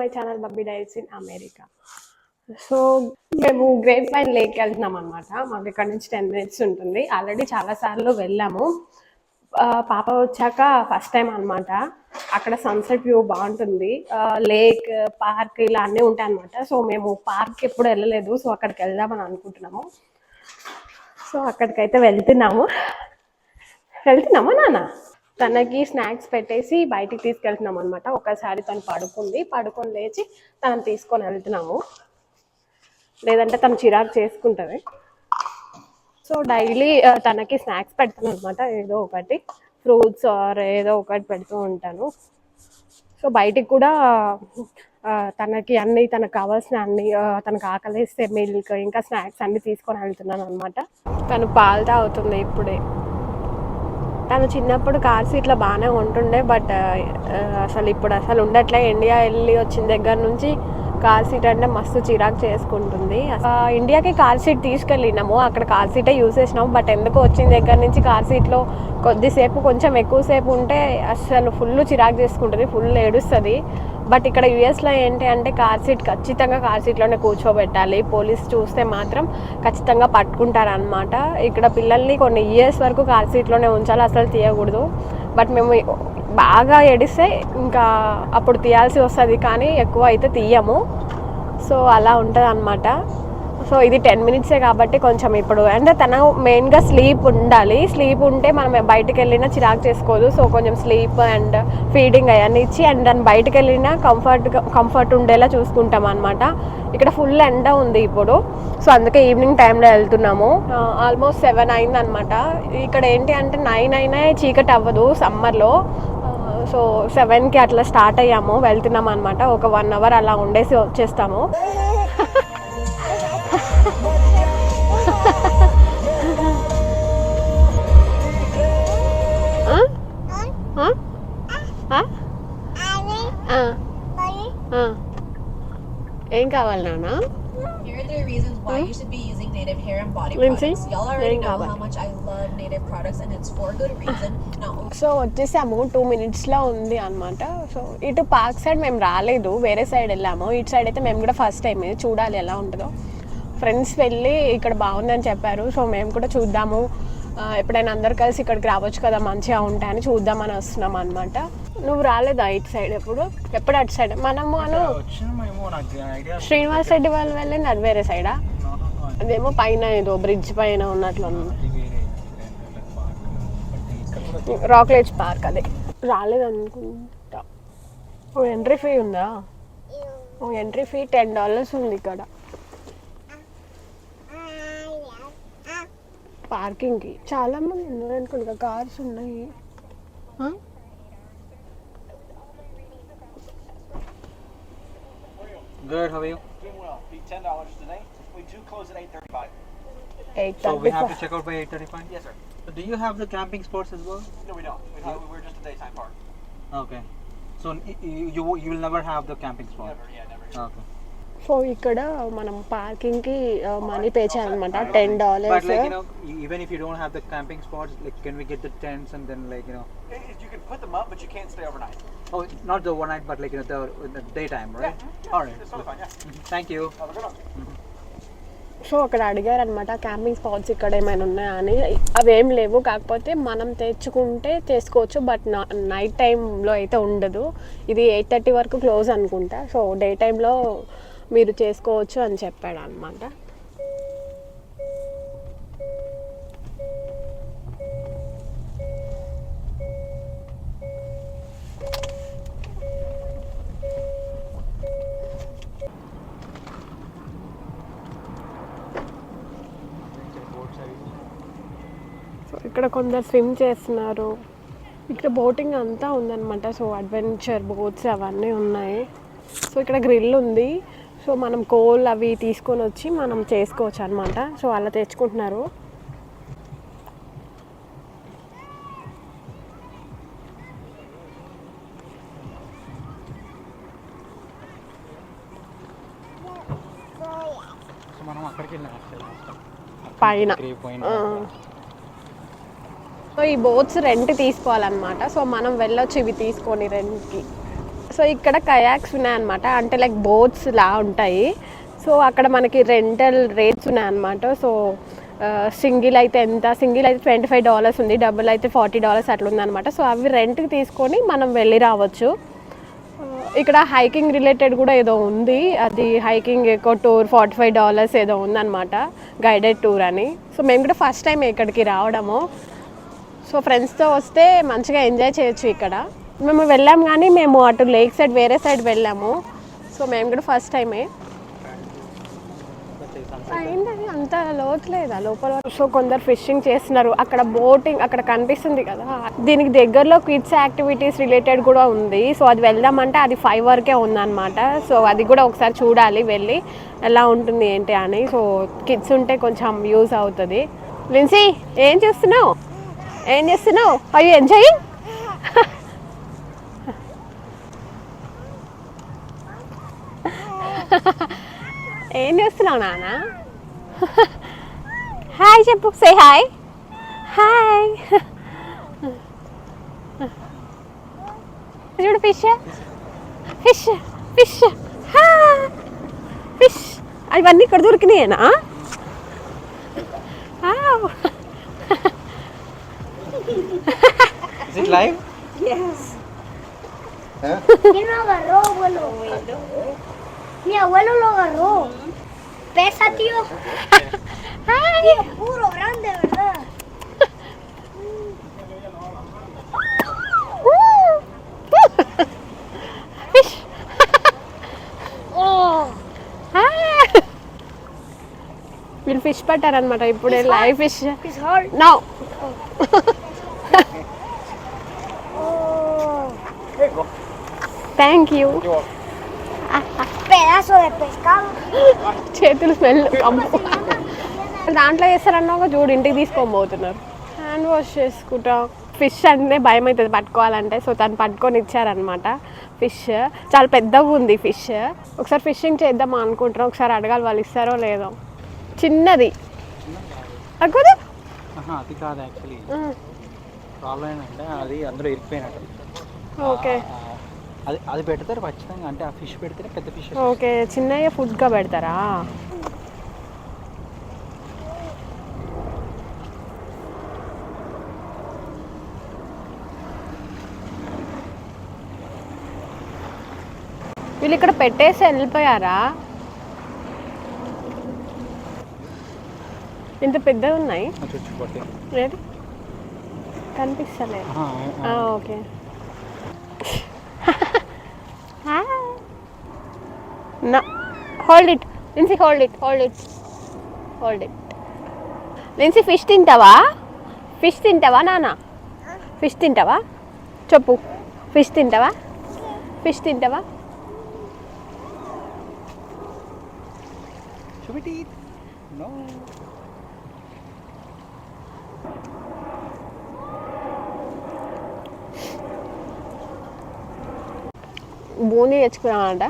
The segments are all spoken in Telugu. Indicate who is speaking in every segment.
Speaker 1: My channel Bubby Diets in America. So మేము గ్రేట్ వైన్ లేక్ వెళ్తున్నాం అనమాట మాకు ఇక్కడ నుంచి టెన్ మినిట్స్ ఉంటుంది. ఆల్రెడీ చాలాసార్లు వెళ్ళాము. పాప వచ్చాక ఫస్ట్ టైం అనమాట అక్కడ సన్సెట్ వ్యూ బాగుంటుంది. లేక్ పార్క్ ఇలా అన్నీ ఉంటాయి అనమాట సో మేము పార్క్ ఎప్పుడు వెళ్ళలేదు. సో అక్కడికి వెళ్దామని అనుకుంటున్నాము. సో అక్కడికైతే వెళ్తున్నాము. వెళ్తున్నామా నాన్న? తనకి స్నాక్స్ పెట్టేసి బయటికి తీసుకెళ్తున్నాం అనమాట ఒకసారి తను పడుకుంది. పడుకొని లేచి తనని తీసుకొని వెళ్తున్నాము. లేదంటే తను చిరాకు చేసుకుంటుంది. సో డైలీ తనకి స్నాక్స్ పెడతాను అనమాట ఏదో ఒకటి. ఫ్రూట్స్ ఆర్ ఏదో ఒకటి పెడుతూ ఉంటాను. సో బయటికి కూడా తనకి అన్ని తనకు కావాల్సిన అన్ని తనకు ఆకలిస్తే మిల్క్ ఇంకా స్నాక్స్ అన్ని తీసుకొని వెళ్తున్నాను అనమాట తను పాలు తాగుతుంది ఇప్పుడే. తను చిన్నప్పుడు కార్ సీట్లో బాగానే ఉంటుండే బట్ అసలు ఇప్పుడు అసలు ఉండట్లే. ఇండియా వెళ్ళి వచ్చిన దగ్గర నుంచి కార్ సీట్ అంటే మస్తు చిరాకు చేసుకుంటుంది. ఇండియాకి కార్ సీట్ తీసుకెళ్ళినాము. అక్కడ కార్ సీటే యూస్ చేసినాము బట్ ఎందుకు వచ్చిన దగ్గర నుంచి కార్ సీట్లో కొద్దిసేపు కొంచెం ఎక్కువసేపు ఉంటే అసలు ఫుల్ చిరాకు చేసుకుంటుంది ఫుల్ ఏడుస్తుంది. బట్ ఇక్కడ యుఎస్లో ఏంటి అంటే కార్ సీట్ ఖచ్చితంగా కార్ సీట్లోనే కూర్చోబెట్టాలి. పోలీస్ చూస్తే మాత్రం ఖచ్చితంగా పట్టుకుంటారనమాట ఇక్కడ పిల్లల్ని కొన్ని ఇయర్స్ వరకు కార్ సీట్లోనే ఉంచాలి అసలు తీయకూడదు. బట్ మేము బాగా ఎడిస్తే ఇంకా అప్పుడు తీయాల్సి వస్తుంది కానీ ఎక్కువ అయితే తీయము. సో అలా ఉంటుంది అనమాట సో ఇది టెన్ మినిట్సే కాబట్టి కొంచెం ఇప్పుడు అంటే తన మెయిన్గా స్లీప్ ఉండాలి. స్లీప్ ఉంటే మనం బయటకు వెళ్ళినా చిరాకు చేసుకోదు. సో కొంచెం స్లీప్ అండ్ ఫీడింగ్ అవన్నీ ఇచ్చి అండ్ దాన్ని బయటకు వెళ్ళినా కంఫర్ట్ కంఫర్ట్ ఉండేలా చూసుకుంటాం అనమాట ఇక్కడ ఫుల్ ఎండ ఉంది ఇప్పుడు. సో అందుకే ఈవినింగ్ టైంలో వెళ్తున్నాము. ఆల్మోస్ట్ సెవెన్ అయింది అనమాట ఇక్కడ ఏంటి అంటే నైన్ అయినా చీకటి అవ్వదు సమ్మర్లో. సో సెవెన్కి అట్లా స్టార్ట్ అయ్యాము. వెళ్తున్నాం అనమాట ఒక వన్ అవర్ అలా ఉండేసి వచ్చేస్తాము. ఏం కావాలి నాన్న? సో వచ్చేసాము టూ మినిట్స్లో ఉంది అనమాట సో ఇటు పార్క్ సైడ్ మేము రాలేదు వేరే సైడ్ వెళ్ళాము. ఇటు సైడ్ అయితే మేము కూడా ఫస్ట్ టైం చూడాలి ఎలా ఉంటుందో. ఫ్రెండ్స్ వెళ్ళి ఇక్కడ బాగుందని చెప్పారు. సో మేము కూడా చూద్దాము. ఎప్పుడైనా అందరు కలిసి ఇక్కడికి రావచ్చు కదా మంచిగా ఉంటాయని చూద్దామని వస్తున్నాం అనమాట నువ్వు రాలేదా ఇటు సైడ్ ఎప్పుడు? ఎప్పుడు అటు సైడ్? మనము అను
Speaker 2: వచ్చినామేమో నాకు ఐడియా
Speaker 1: శ్రీనివాస్ రెడ్డి వాళ్ళు వెళ్ళింది అది వేరే సైడా? అదేమో పైన ఏదో బ్రిడ్జ్ పైన ఉన్నట్లు
Speaker 2: వేరే పార్క్.
Speaker 1: అదే. రాలేదనుకుంటా. ఓ ఎంట్రీ ఫీ ఉందా? Oh entry fee ten dollars ఉంది ఇక్కడ. పార్కింగ్కి చాలా మంది ఉన్నారు అనుకుంటా కార్స్ ఉన్నాయి ఆ?
Speaker 2: Good, how are you?
Speaker 3: Doing well. Be ten dollars today. We do close at eight thirty-five.
Speaker 1: Eight
Speaker 2: So we
Speaker 1: thirty
Speaker 2: have to
Speaker 1: five.
Speaker 2: check out by 8:35.
Speaker 3: Yes, sir.
Speaker 2: So do you have the camping spots as well?
Speaker 3: No, we don't. We have, we're just a daytime park.
Speaker 2: Okay. So y- y- you you will never have the camping spot.
Speaker 3: Never, yeah, never.
Speaker 2: Okay.
Speaker 1: So ఇక్కడ మనం పార్కింగ్కి మనీ పే చేయాలన్నమాట.
Speaker 2: Ten dollars even if you don't the camping spots like can we get the and like you
Speaker 3: overnight
Speaker 2: oh
Speaker 1: so అక్కడ అడిగారు అనమాట క్యాంపింగ్ స్పాట్స్ ఇక్కడ ఏమైనా ఉన్నాయా అని. అవి ఏం లేవు కాకపోతే మనం తెచ్చుకుంటే చేసుకోవచ్చు బట్ నైట్ టైంలో అయితే ఉండదు. ఇది ఎయిట్ థర్టీ వరకు క్లోజ్ అనుకుంటా. సో డే టైంలో మీరు చేసుకోవచ్చు అని చెప్పాడు అనమాట సో ఇక్కడ కొందరు స్విమ్ చేస్తున్నారు. ఇక్కడ బోటింగ్ అంతా ఉందన్నమాట. సో అడ్వెంచర్ బోట్స్ అవన్నీ ఉన్నాయి. సో ఇక్కడ గ్రిల్ ఉంది. సో మనం కోల్ అవి తీసుకొని వచ్చి మనం చేసుకోవచ్చు అనమాట సో అలా తెచ్చుకుంటున్నారు. పైన. సో ఈ బోట్స్ రెంట్ తీసుకోవాలన్నమాట. సో మనం వెళ్ళొచ్చు ఇవి తీసుకొని రెంట్కి. సో ఇక్కడ కయాక్స్ ఉన్నాయన్నమాట. అంటే లైక్ బోట్స్ లా ఉంటాయి. సో అక్కడ మనకి రెంటల్ రేట్స్ ఉన్నాయన్నమాట. సో సింగిల్ అయితే ఎంత? సింగిల్ అయితే ట్వంటీ ఫైవ్ డాలర్స్ ఉంది. డబుల్ అయితే ఫార్టీ డాలర్స్ అట్లా ఉందన్నమాట. సో అవి రెంట్కి తీసుకొని మనం వెళ్ళి రావచ్చు. ఇక్కడ హైకింగ్ రిలేటెడ్ కూడా ఏదో ఉంది. అది హైకింగ్ ఎక్కువ టూర్ ఫార్టీ ఫైవ్ డాలర్స్ ఏదో ఉందన్నమాట. గైడెడ్ టూర్ అని. సో మేము కూడా ఫస్ట్ టైం ఇక్కడికి రావడము. సో ఫ్రెండ్స్తో వస్తే మంచిగా ఎంజాయ్ చేయొచ్చు ఇక్కడ. మేము వెళ్ళాం కానీ మేము అటు లేక్ సైడ్ వేరే సైడ్ వెళ్ళాము. సో మేము కూడా ఫస్ట్ టైమే. అయింది అంత లోతులేదా? లోపల సో కొందరు ఫిషింగ్ చేస్తున్నారు. అక్కడ బోటింగ్ అక్కడ కనిపిస్తుంది కదా. దీనికి దగ్గరలో కిడ్స్ యాక్టివిటీస్ రిలేటెడ్ కూడా ఉంది. సో అది వెళ్దామంటే అది ఫైవ్ వరకే ఉందన్నమాట. సో అది కూడా ఒకసారి చూడాలి వెళ్ళి ఎలా ఉంటుంది ఏంటి అని. సో కిడ్స్ ఉంటే కొంచెం యూజ్ అవుతుంది. లిన్సీ ఏం చేస్తున్నావు? ఏం చేస్తున్నావు? అయ్యో ఎంజాయ్? ఏం చేస్తున్నావు నాన్న హాయ్ చెప్పు సే హాయ్ హాయ్ చూడు ఫిష్ ఫిష్ ఫిష్ ఫిష్ అవన్నీ ఇక్కడ దొరికినాయేనా?
Speaker 2: Is it live?
Speaker 4: ¿Quién lo agarró, abuelo? Mi abuelo lo agarró. Pesa, tío. Tío, puro grande, ¿verdad?
Speaker 1: Fish
Speaker 4: Oh.
Speaker 1: వీళ్ళు ఫిష్ పట్టారనమాట ఇప్పుడే live fish
Speaker 4: It's hard.
Speaker 1: No
Speaker 4: Oh.
Speaker 1: Thank you
Speaker 4: Pedazo de pescado.
Speaker 1: చేతులు స్మెల్. దాంట్లో వేస్తారన్నాక చూడు ఇంటికి తీసుకొని పోతున్నారు. హ్యాండ్ వాష్ చేసుకుంటా. ఫిష్ అంటే భయం అవుతుంది పట్టుకోవాలంటే. సో తను పట్టుకొని ఇచ్చారనమాట ఫిష్ చాలా పెద్దగా ఉంది ఫిష్ ఒకసారి ఫిషింగ్ చేద్దాం అనుకుంటున్నాం. ఒకసారి అడగాలి వాళ్ళు ఇస్తారో లేదో. చిన్నది. అక్కడ
Speaker 2: ఆహా, అది కాదు యాక్చువల్లీ ప్రాబ్లం ఏంటంటే అది అందరూ ఇరికిపోయినట్టు
Speaker 1: ఓకే
Speaker 2: అది అది పెడతారు ఖచ్చితంగా. అంటే ఆ ఫిష్ పెడితేనే పెద్ద ఫిష్
Speaker 1: ఓకే చిన్నయ్య ఫుడ్గా పెడతారా? వీళ్ళు ఇక్కడ పెట్టేసి వెళ్ళిపోయారా? ఇంత పెద్దవి ఉన్నాయి? కనిపిస్తలేదు. ఓకే. నా hold it Lindsay hold it hold it hold it Lindsay fish తింటావా? ఫిష్ తింటావా నాన్న ఫిష్ తింటావా? చెప్పు. ఫిష్ తింటావా? ఫిష్ తింటావా? బూందీ తెచ్చుకున్నామంట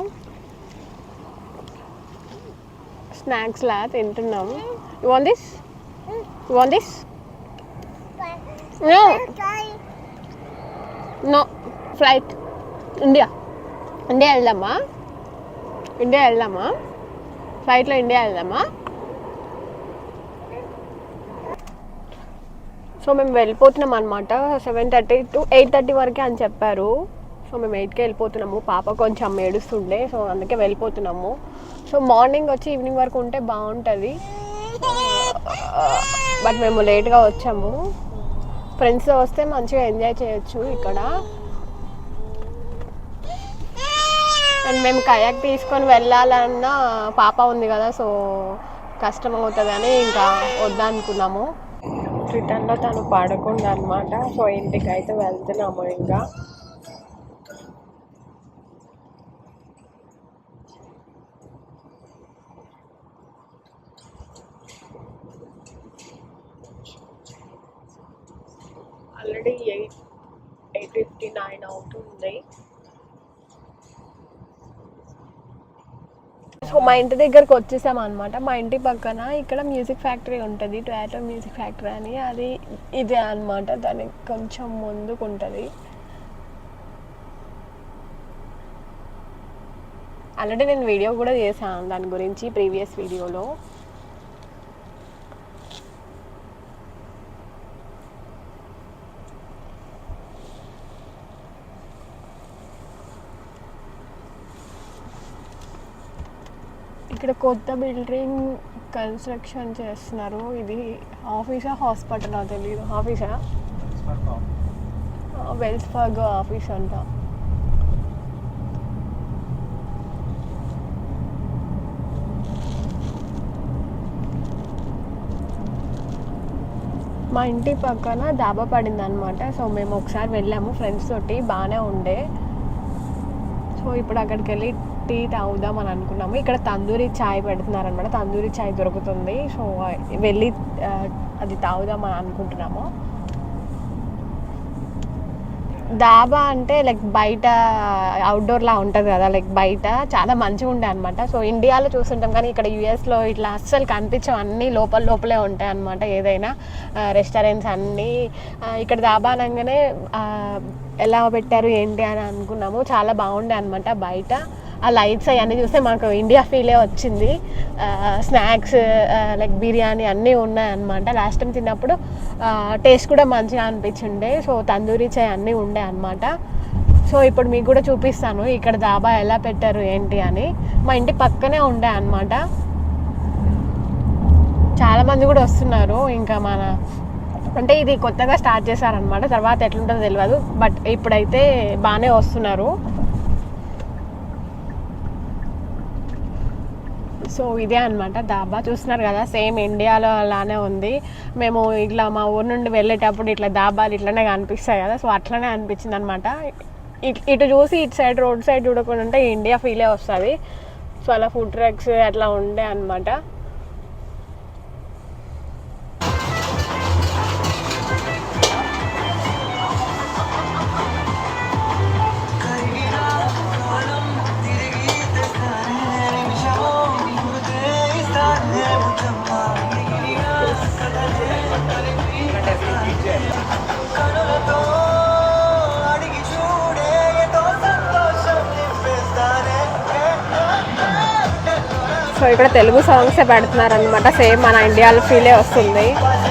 Speaker 1: స్నాక్స్ లా తింటున్నాము. You want this you want this no no flight India India వెళ్దామా? ఇండియా వెళ్దామా? ఫ్లైట్లో ఇండియా వెళ్దామా? సో మేము వెళ్ళిపోతున్నాం అనమాట seven thirty to eight thirty వరకే అని చెప్పారు. సో మేము ఎయిట్కి వెళ్ళిపోతున్నాము. పాప కొంచెం ఏడుస్తుండే సో అందుకే వెళ్ళిపోతున్నాము. సో మార్నింగ్ వచ్చి ఈవినింగ్ వరకు ఉంటే బాగుంటుంది. బట్ మేము లేట్గా వచ్చాము. ఫ్రెండ్స్తో వస్తే మంచిగా ఎంజాయ్ చేయొచ్చు ఇక్కడ. అండ్ మేము కయాక్ తీసుకొని వెళ్ళాలన్నా పాప ఉంది కదా సో కష్టం అవుతుంది అని ఇంకా వద్దనుకున్నాము. రిటర్న్లో తను పడకుండా అనమాట సో ఇంటికి అయితే వెళ్తున్నాము ఇంకా. Already eight eight fifty nine అవుతుంది. సో మా ఇంటి దగ్గరకు వచ్చేసాం అనమాట మా ఇంటి పక్కన ఇక్కడ మ్యూజిక్ ఫ్యాక్టరీ ఉంటుంది. టొయాటో మ్యూజిక్ ఫ్యాక్టరీ అని. అది ఇదే అనమాట దానికి కొంచెం ముందుకు ఉంటుంది ఆల్రెడీ నేను వీడియో కూడా చేశాను దాని గురించి ప్రీవియస్ వీడియోలో. ఇక్కడ కొత్త బిల్డింగ్ కన్స్ట్రక్షన్ చేస్తున్నారు. ఇది ఆఫీసా హాస్పిటల్ తెలియదు ఆఫీసా? వెల్స్ ఫార్గో ఆఫీస్ అంట. మా ఇంటి పక్కన దాబా పడింది అనమాట సో మేము ఒకసారి వెళ్ళాము. ఫ్రెండ్స్ తోటి బాగానే ఉండే. సో ఇప్పుడు అక్కడికి వెళ్ళి టీ తాగుదాం అని అనుకున్నాము. ఇక్కడ తందూరి చాయ్ పెడుతున్నారు అనమాట తందూరి చాయ్ దొరుకుతుంది. సో వెళ్ళి అది తాగుదాం అని అనుకుంటున్నాము. దాబా అంటే లైక్ బయట అవుట్డోర్లా ఉంటుంది కదా. లైక్ బయట చాలా మంచిగా ఉండే అనమాట సో ఇండియాలో చూస్తుంటాం కానీ ఇక్కడ యుఎస్లో ఇట్లా అస్సలు కనిపించవు. అన్నీ లోపల లోపలే ఉంటాయి అనమాట ఏదైనా. రెస్టారెంట్స్ అన్నీ. ఇక్కడ దాబా అనగానే ఎలా పెట్టారు ఏంటి అని అనుకున్నాము. చాలా బాగుండే అనమాట బయట. ఆ లైట్స్ అవన్నీ చూస్తే మాకు ఇండియా ఫీలే వచ్చింది. స్నాక్స్ లైక్ బిర్యానీ అన్నీ ఉన్నాయన్నమాట. లాస్ట్ టైం తిన్నప్పుడు టేస్ట్ కూడా మంచిగా అనిపించిండే. సో తందూరి చాయ్ అన్నీ ఉండే అనమాట సో ఇప్పుడు మీకు కూడా చూపిస్తాను. ఇక్కడ దాబా ఎలా పెట్టారు ఏంటి అని. మా ఇంటి పక్కనే ఉండే అనమాట చాలామంది కూడా వస్తున్నారు. ఇంకా మన అంటే ఇది కొత్తగా స్టార్ట్ చేశారనమాట తర్వాత ఎట్లుంటుందో తెలియదు బట్ ఇప్పుడైతే బాగానే వస్తున్నారు. సో ఇదే అనమాట దాబా. చూస్తున్నారు కదా సేమ్ ఇండియాలో అలానే ఉంది. మేము ఇట్లా మా ఊరు నుండి వెళ్ళేటప్పుడు ఇట్లా దాబాలు ఇట్లనే కనిపిస్తాయి కదా సో అట్లనే అనిపించింది అనమాట ఇటు చూసి ఇటు సైడ్ రోడ్ సైడ్ చూడకుండా ఉంటే ఇండియా ఫీలే వస్తుంది. సో అలా ఫుడ్ ట్రక్స్ అట్లా ఉండే అనమాట సో ఇక్కడ తెలుగు సాంగ్సే పెడుతున్నారు అనమాట సేమ్ మన ఇండియాలో ఫీలే వస్తుంది.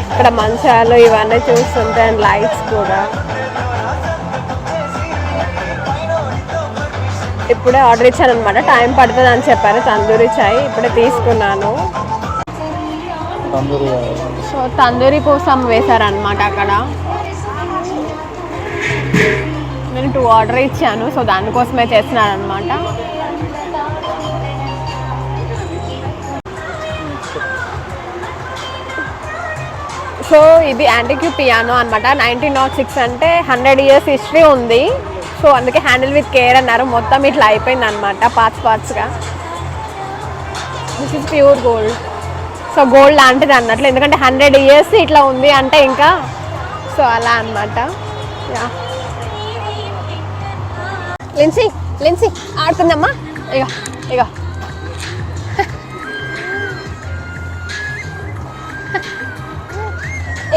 Speaker 1: ఇక్కడ మంచాలు ఇవన్నీ చూస్తుంటే అండ్ లైట్స్ కూడా. ఇప్పుడే ఆర్డర్ ఇచ్చాను అనమాట టైం పడుతుంది అని చెప్పారు. తందూరి చాయ్ ఇప్పుడే తీసుకున్నాను. సో తందూరి కోసం వేశారనమాట అక్కడ. నేను టూ ఆర్డర్ ఇచ్చాను సో దానికోసమే చేస్తున్నారనమాట సో ఇది యాంటిక్యూ పియానో అనమాట నైన్టీన్ నాట్ సిక్స్ అంటే హండ్రెడ్ ఇయర్స్ హిస్టరీ ఉంది. సో అందుకే హ్యాండిల్ విత్ కేర్ అన్నారు. మొత్తం ఇట్లా అయిపోయింది అనమాట పార్ట్స్ పార్ట్స్గా. This is pure gold so gold లాంటిది అన్నట్లు. ఎందుకంటే హండ్రెడ్ ఇయర్స్ ఇట్లా ఉంది అంటే ఇంకా సో అలా అన్నమాట. యా లెన్సీ లెన్సీ ఆడుతుందమ్మా. ఇగో ఇగో.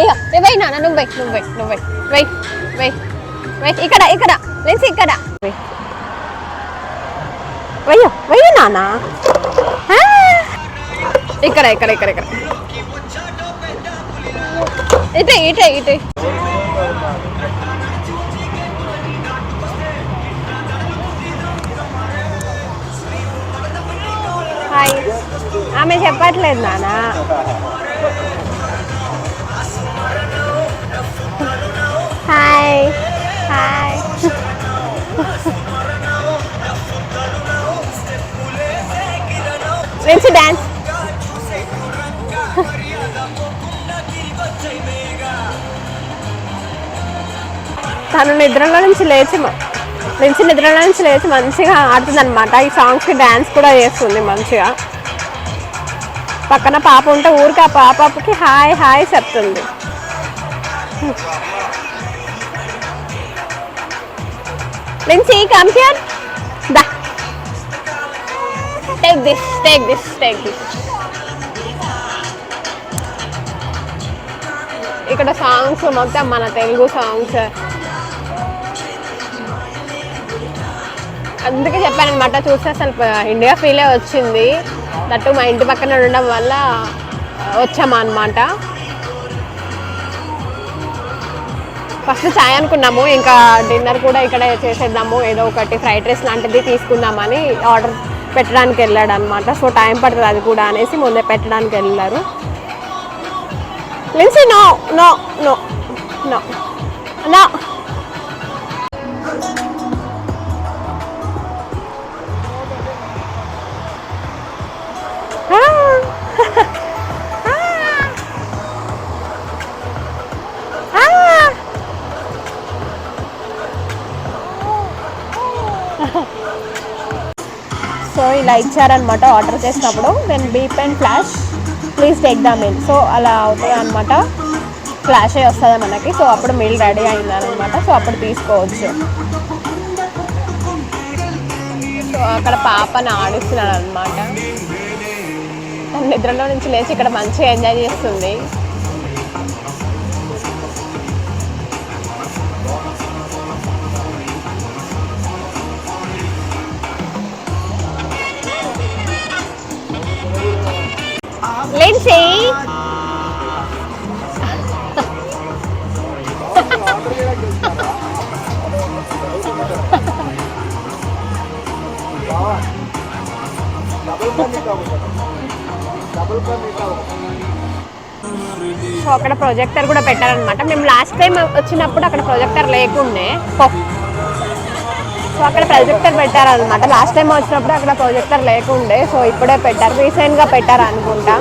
Speaker 1: ఇక వెయ్యి నాన్న నువ్వు వెయ్యి నువ్వు వెయ్యి నువ్వు వెయ్యి ఇక్కడ ఇక్కడ. లెన్సీ ఇక్కడ. వయ్యో వయ్యో నాన్న. ఇక్కడ ఇక్కడ ఇక్కడ ఇక్కడ. ఇటే ఇటే ఇటే. హాయ్. ఆమె చెప్పట్లేదు నాన్న. హాయ్. హాయ్. మంచి డ్యాన్స్ తను నిద్రలో నుంచి లేచి నుంచి నిద్రలో నుంచి లేచి మంచిగా ఆడుతుంది అనమాట ఈ సాంగ్స్కి డ్యాన్స్ కూడా చేస్తుంది మంచిగా. పక్కన పాప ఉంటే ఊరికి ఆ పాపకి హాయ్ హాయ్ చెప్తుంది. Lindsay, come here. Da. Take this take this, ఇక్కడ సాంగ్స్ మొత్తం మన తెలుగు సాంగ్స్ అందుకే చెప్పాను అనమాట చూస్తే అసలు ఇండియా ఫీలే వచ్చింది. దట్టు మా ఇంటి పక్కన ఉండడం వల్ల వచ్చామా అనమాట ఫస్ట్ చాయ్ అనుకున్నాము ఇంకా డిన్నర్ కూడా ఇక్కడ చేసేద్దాము ఏదో ఒకటి ఫ్రైడ్ రైస్ లాంటిది తీసుకుందామని ఆర్డర్ పెట్టడానికి వెళ్ళాడు అనమాట సో టైం పడుతుంది అది కూడా అనేసి ముందే పెట్టడానికి వెళ్ళారు. Lindsay no no no no no so ఇలా ఇచ్చారనమాట ఆర్డర్ చేసినప్పుడు. Then beep and flash please take the meal so అలా అవుతుంది అనమాట ఫ్లాష్ అయ్యి వస్తుంది మనకి. సో అప్పుడు మీల్ రెడీ అయిందనమాట సో అప్పుడు తీసుకోవచ్చు. సో అక్కడ పాపని ఆడిస్తున్నాడు అనమాట నిద్రలో నుంచి లేచి ఇక్కడ మంచిగా ఎంజాయ్ చేస్తుంది. సో అక్కడ ప్రొజెక్టర్ కూడా పెట్టారనమాట మేము లాస్ట్ టైం వచ్చినప్పుడు అక్కడ ప్రొజెక్టర్ లేకుండే. సో అక్కడ ప్రొజెక్టర్ పెట్టారనమాట లాస్ట్ టైం వచ్చినప్పుడు అక్కడ ప్రొజెక్టర్ లేకుండే సో ఇప్పుడే పెట్టారు. రీసెంట్గా పెట్టారు అనుకుంటా.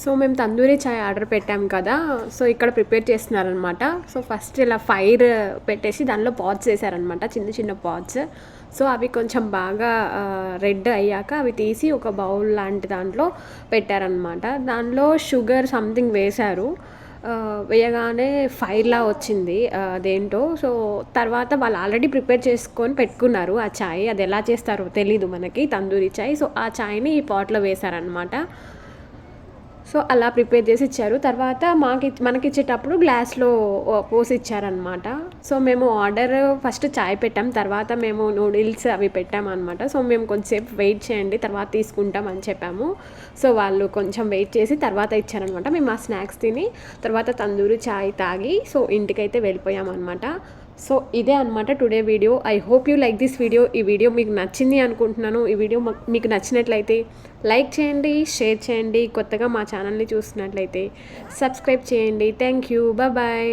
Speaker 1: సో మేము తందూరి చాయ్ ఆర్డర్ పెట్టాం కదా సో ఇక్కడ ప్రిపేర్ చేస్తున్నారనమాట సో ఫస్ట్ ఇలా ఫైర్ పెట్టేసి దానిలో పాట్స్ వేసారనమాట చిన్న చిన్న పాట్స్. సో అవి కొంచెం బాగా రెడ్ అయ్యాక అవి తీసి ఒక బౌల్ లాంటి దాంట్లో పెట్టారనమాట దానిలో షుగర్ సంథింగ్ వేశారు. వేయగానే ఫైర్లా వచ్చింది అదేంటో. సో తర్వాత వాళ్ళు ఆల్రెడీ ప్రిపేర్ చేసుకొని పెట్టుకున్నారు ఆ చాయ్. అది ఎలా చేస్తారో తెలీదు మనకి తందూరి చాయ్. సో ఆ చాయ్ని ఈ పాట్లో వేశారనమాట సో అలా ప్రిపేర్ చేసి ఇచ్చారు. తర్వాత మాకి మనకి ఇచ్చేటప్పుడు గ్లాస్లో పోసి ఇచ్చారనమాట సో మేము ఆర్డర్ ఫస్ట్ చాయ్ పెట్టాం. తర్వాత మేము నూడిల్స్ అవి పెట్టామన్నమాట. సో మేము కొంచెంసేపు వెయిట్ చేయండి తర్వాత తీసుకుంటాం అని చెప్పాము. సో వాళ్ళు కొంచెం వెయిట్ చేసి తర్వాత ఇచ్చారనమాట మేము ఆ స్నాక్స్ తిని తర్వాత తందూరి చాయ్ తాగి సో ఇంటికైతే వెళ్ళిపోయామన్నమాట. సో ఇదే అనమాట today video. I hope you like this video ఈ వీడియో మీకు నచ్చింది అనుకుంటున్నాను. ఈ వీడియో మీకు నచ్చినట్లయితే లైక్ చేయండి షేర్ చేయండి కొత్తగా మా ఛానల్ని చూస్తున్నట్లయితే సబ్స్క్రైబ్ చేయండి. Thank you bye